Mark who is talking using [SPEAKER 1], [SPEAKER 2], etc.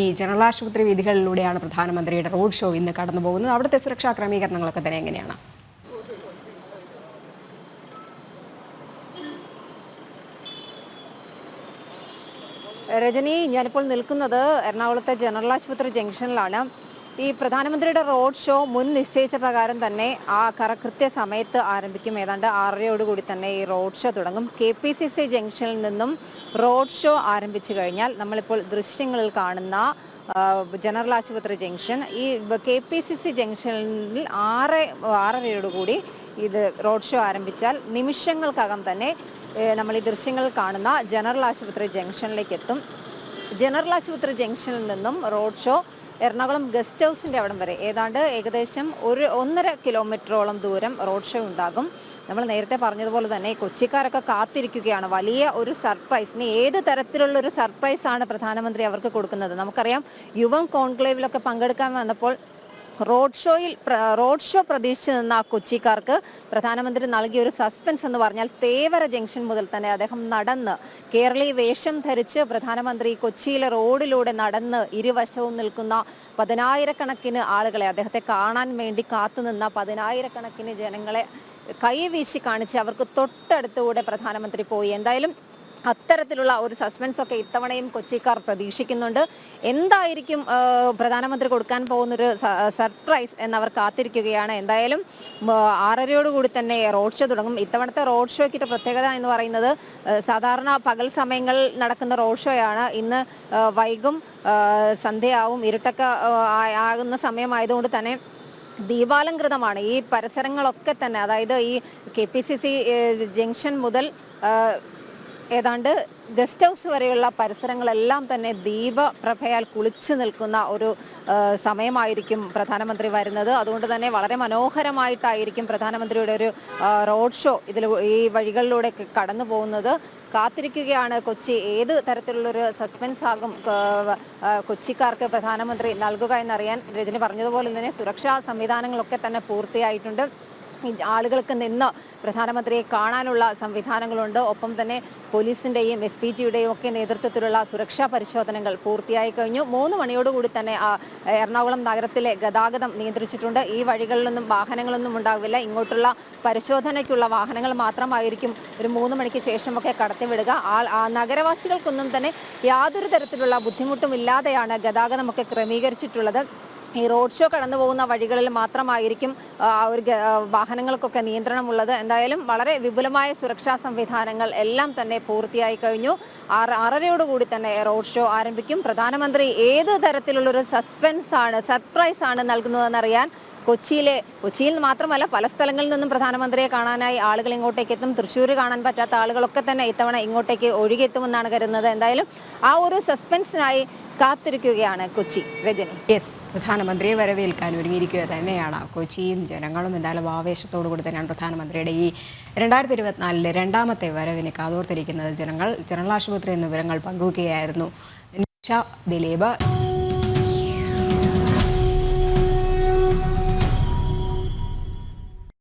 [SPEAKER 1] ഈ ജനറൽ ആശുപത്രി വീഥികളിലൂടെയാണ് പ്രധാനമന്ത്രിയുടെ റോഡ് ഷോ ഇന്ന് കടന്നു പോകുന്നത്. അവിടുത്തെ സുരക്ഷാ ക്രമീകരണങ്ങളൊക്കെ തന്നെ എങ്ങനെയാണ്?
[SPEAKER 2] രജനി ഞാനിപ്പോൾ നിൽക്കുന്നത് എറണാകുളത്തെ ജനറൽ ആശുപത്രി ജംഗ്ഷനിലാണ്. ഈ പ്രധാനമന്ത്രിയുടെ റോഡ് ഷോ മുൻ നിശ്ചയിച്ച പ്രകാരം തന്നെ ആ കറ കൃത്യസമയത്ത് ആരംഭിക്കും. ഏതാണ്ട് ആറരയോടുകൂടി തന്നെ ഈ റോഡ് ഷോ തുടങ്ങും. കെ പി സി സി ജംഗ്ഷനിൽ നിന്നും റോഡ് ഷോ ആരംഭിച്ചു കഴിഞ്ഞാൽ നമ്മളിപ്പോൾ ദൃശ്യങ്ങളിൽ കാണുന്ന ജനറൽ ആശുപത്രി ജംഗ്ഷൻ. ഈ കെ പി സി സി ജംഗ്ഷനിൽ ആറ് ആറരയോടുകൂടി ഇത് റോഡ് ഷോ ആരംഭിച്ചാൽ നിമിഷങ്ങൾക്കകം തന്നെ നമ്മൾ ഈ ദൃശ്യങ്ങൾ കാണുന്ന ജനറൽ ആശുപത്രി ജംഗ്ഷനിലേക്ക് എത്തും. ജനറൽ ആശുപത്രി ജംഗ്ഷനിൽ നിന്നും റോഡ് ഷോ എറണാകുളം ഗസ്റ്റ് ഹൗസിന്റെ അവിടം വരെ. ഏതാണ്ട് ഏകദേശം ഒരു ഒന്നര കിലോമീറ്ററോളം ദൂരം റോഡ് ഷോ ഉണ്ടാകും. നമ്മൾ നേരത്തെ പറഞ്ഞതുപോലെ തന്നെ കൊച്ചിക്കാരൊക്കെ കാത്തിരിക്കുകയാണ്. വലിയ ഒരു സർപ്രൈസ്. ഇനി ഏത് തരത്തിലുള്ള ഒരു സർപ്രൈസ് ആണ് പ്രധാനമന്ത്രി അവർക്ക് കൊടുക്കുന്നത്? നമുക്കറിയാം യുവം കോൺക്ലേവിലൊക്കെ പങ്കെടുക്കാൻ വന്നപ്പോൾ റോഡ് ഷോയിൽ റോഡ് ഷോ പ്രതീക്ഷിച്ച് നിന്ന ആ കൊച്ചിക്കാർക്ക് പ്രധാനമന്ത്രി നൽകിയ ഒരു സസ്പെൻസ് എന്ന് പറഞ്ഞാൽ തേവര ജംഗ്ഷൻ മുതൽ തന്നെ അദ്ദേഹം നടന്ന് കേരളീയ വേഷം ധരിച്ച് പ്രധാനമന്ത്രി കൊച്ചിയിലെ റോഡിലൂടെ നടന്ന് ഇരുവശവും നിൽക്കുന്ന പതിനായിരക്കണക്കിന് ആളുകളെ അദ്ദേഹത്തെ കാണാൻ വേണ്ടി കാത്തുനിന്ന പതിനായിരക്കണക്കിന് ജനങ്ങളെ കൈവീശി കാണിച്ച് അവർക്ക് തൊട്ടടുത്തുകൂടെ പ്രധാനമന്ത്രി പോയി. എന്തായാലും അത്തരത്തിലുള്ള ഒരു സസ്പെൻസ് ഒക്കെ ഇത്തവണയും കൊച്ചിക്കാർ പ്രതീക്ഷിക്കുന്നുണ്ട്. എന്തായിരിക്കും പ്രധാനമന്ത്രി കൊടുക്കാൻ പോകുന്നൊരു സർപ്രൈസ് എന്നവർ കാത്തിരിക്കുകയാണ്. എന്തായാലും ആറരയോടുകൂടി തന്നെ റോഡ് ഷോ തുടങ്ങും. ഇത്തവണത്തെ റോഡ് ഷോയ്ക്കിട്ട് പ്രത്യേകത എന്ന് പറയുന്നത് സാധാരണ പകൽ സമയങ്ങളിൽ നടക്കുന്ന റോഡ് ഷോയാണ് ഇന്ന് വൈകും സന്ധ്യയാവും. ഇരുട്ടൊക്കെ ആകുന്ന സമയമായതുകൊണ്ട് തന്നെ ദീപാലംകൃതമാണ്. ഈ പരിസരങ്ങളൊക്കെ തന്നെ അതായത് ഈ K P C C junction മുതൽ ഏതാണ്ട് ഗസ്റ്റ് ഹൗസ് വരെയുള്ള പരിസരങ്ങളെല്ലാം തന്നെ ദീപപ്രഭയാൽ കുളിച്ചു നിൽക്കുന്ന ഒരു സമയമായിരിക്കും പ്രധാനമന്ത്രി വരുന്നത്. അതുകൊണ്ട് തന്നെ വളരെ മനോഹരമായിട്ടായിരിക്കും പ്രധാനമന്ത്രിയുടെ ഒരു റോഡ് ഷോ ഇതിൽ ഈ വഴികളിലൂടെ കടന്നു പോകുന്നത്. കാത്തിരിക്കുകയാണ് കൊച്ചി. ഏത് തരത്തിലുള്ളൊരു സസ്പെൻസ് ആകും കൊച്ചിക്കാർക്ക് പ്രധാനമന്ത്രി നൽകുക എന്നറിയാൻ രജനി പറഞ്ഞതുപോലെ തന്നെ സുരക്ഷാ സംവിധാനങ്ങളൊക്കെ തന്നെ പൂർത്തിയായിട്ടുണ്ട്. ആളുകൾക്ക് നിന്ന് പ്രധാനമന്ത്രിയെ കാണാനുള്ള സംവിധാനങ്ങളുണ്ട്. ഒപ്പം തന്നെ പോലീസിന്റെയും എസ് പി ജിയുടെയും ഒക്കെ നേതൃത്വത്തിലുള്ള സുരക്ഷാ പരിശോധനകൾ പൂർത്തിയായി കഴിഞ്ഞു. മൂന്ന് മണിയോടുകൂടി തന്നെ എറണാകുളം നഗരത്തിലെ ഗതാഗതം നിയന്ത്രിച്ചിട്ടുണ്ട്. ഈ വഴികളിലൊന്നും വാഹനങ്ങളൊന്നും ഉണ്ടാവില്ല. ഇങ്ങോട്ടുള്ള പരിശോധനയ്ക്കുള്ള വാഹനങ്ങൾ മാത്രമായിരിക്കും ഒരു മൂന്ന് മണിക്ക് ശേഷമൊക്കെ കടത്തിവിടുക. ആ നഗരവാസികൾക്കൊന്നും തന്നെ യാതൊരു തരത്തിലുള്ള ബുദ്ധിമുട്ടും ഇല്ലാതെയാണ് ഗതാഗതമൊക്കെ ക്രമീകരിച്ചിട്ടുള്ളത്. ഈ റോഡ് ഷോ കടന്നു പോകുന്ന വഴികളിൽ മാത്രമായിരിക്കും ഒരു വാഹനങ്ങൾക്കൊക്കെ നിയന്ത്രണമുള്ളത്. എന്തായാലും വളരെ വിപുലമായ സുരക്ഷാ സംവിധാനങ്ങൾ എല്ലാം തന്നെ പൂർത്തിയായി കഴിഞ്ഞു. ആറ് ആറരയോടുകൂടി തന്നെ റോഡ് ഷോ ആരംഭിക്കും. പ്രധാനമന്ത്രി ഏത് തരത്തിലുള്ളൊരു സസ്പെൻസ് ആണ് സർപ്രൈസ് ആണ് നൽകുന്നതെന്നറിയാൻ കൊച്ചിയിലെ കൊച്ചിയിൽ മാത്രമല്ല പല സ്ഥലങ്ങളിൽ നിന്നും പ്രധാനമന്ത്രിയെ കാണാനായി ആളുകൾ ഇങ്ങോട്ടേക്ക് എത്തും. തൃശ്ശൂർ കാണാൻ പറ്റാത്ത ആളുകളൊക്കെ തന്നെ ഇത്തവണ ഇങ്ങോട്ടേക്ക് ഒഴുകിയെത്തുമെന്നാണ് കരുതുന്നത്. എന്തായാലും ആ ഒരു സസ്പെൻസിനായി കാത്തിരിക്കുകയാണ് കൊച്ചി. രജനി.
[SPEAKER 1] യെസ് പ്രധാനമന്ത്രിയെ വരവേൽക്കാൻ ഒരുങ്ങിയിരിക്കുക തന്നെയാണ് കൊച്ചിയും ജനങ്ങളും. എന്തായാലും ആവേശത്തോടു കൂടി തന്നെയാണ് പ്രധാനമന്ത്രിയുടെ ഈ രണ്ടായിരത്തി ഇരുപത്തിനാലിലെ രണ്ടാമത്തെ വരവിനെ കാതോർത്തിരിക്കുന്നത് ജനങ്ങൾ. ജനറൽ ആശുപത്രി എന്ന വിവരങ്ങൾ പങ്കുവയ്ക്കുകയായിരുന്നു നിഷ ദിലീപ്.